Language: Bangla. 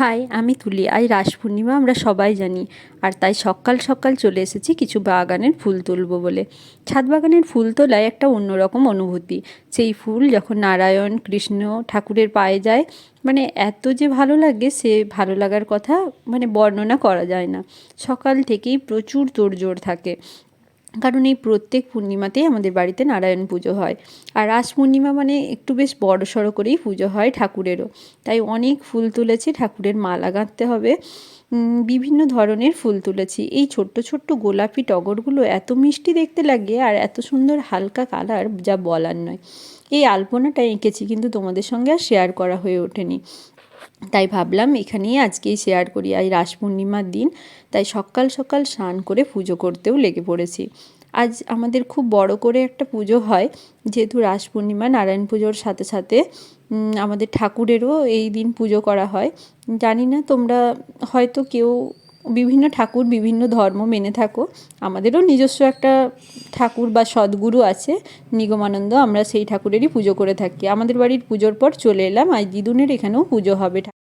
হাই, আমি তুলি। আজ রাস পূর্ণিমা আমরা সবাই জানি। আর তাই সকাল সকাল চলে এসেছি কিছু বাগানের ফুল তুলব বলে। ছাদ বাগানের ফুল তোলায় একটা অন্যরকম অনুভূতি। সেই ফুল যখন নারায়ণ, কৃষ্ণ ঠাকুরের পায়ে যায় মানে এত যে ভালো লাগে সে ভালো লাগার কথা মানে বর্ণনা করা যায় না। সকাল থেকেই প্রচুর তোড়জোড় থাকে। কারণ এই প্রত্যেক পূর্ণিমাতেই আমাদের বাড়িতে নারায়ণ পুজো হয়। আর রাস পূর্ণিমা মানে একটু বেশ বড় সড়ো করেই পুজো হয় ঠাকুরেরও। তাই অনেক ফুল তুলেছি, ঠাকুরের মালা গাঁথতে হবে। বিভিন্ন ধরনের ফুল তুলেছি। এই ছোট্ট ছোট্ট গোলাপি টগরগুলো এত মিষ্টি দেখতে লাগে আর এত সুন্দর হালকা কালার যা বলার নয়। এই আলপনাটা এঁকেছি কিন্তু তোমাদের সঙ্গে আর শেয়ার করা হয়ে ওঠেনি। তাই ভাবলাম এখানেই আজকেই শেয়ার করি, আজ রাস পূর্ণিমার দিন, তাই সকাল সকাল স্নান করে পুজো করতেও লেগে পড়েছি। আজ আমাদের খুব বড় করে একটা পুজো হয়, যেহেতু রাস পূর্ণিমা, নারায়ণ পুজোর সাথে সাথে আমাদের ঠাকুরেরও এই দিন পুজো করা হয়। জানি না তোমরা হয়তো কেউ বিভিন্ন ঠাকুর, বিভিন্ন ধর্ম মেনে থাকো। আমাদেরও নিজস্ব একটা ঠাকুর বা সদ্গুরু আছে, নিগমানন্দ, আমরা সেই ঠাকুরেরই পুজো করে থাকি। আমাদের বাড়ির পুজোর পর চলে এলাম আজ দিদুনের এখানেও পুজো হবে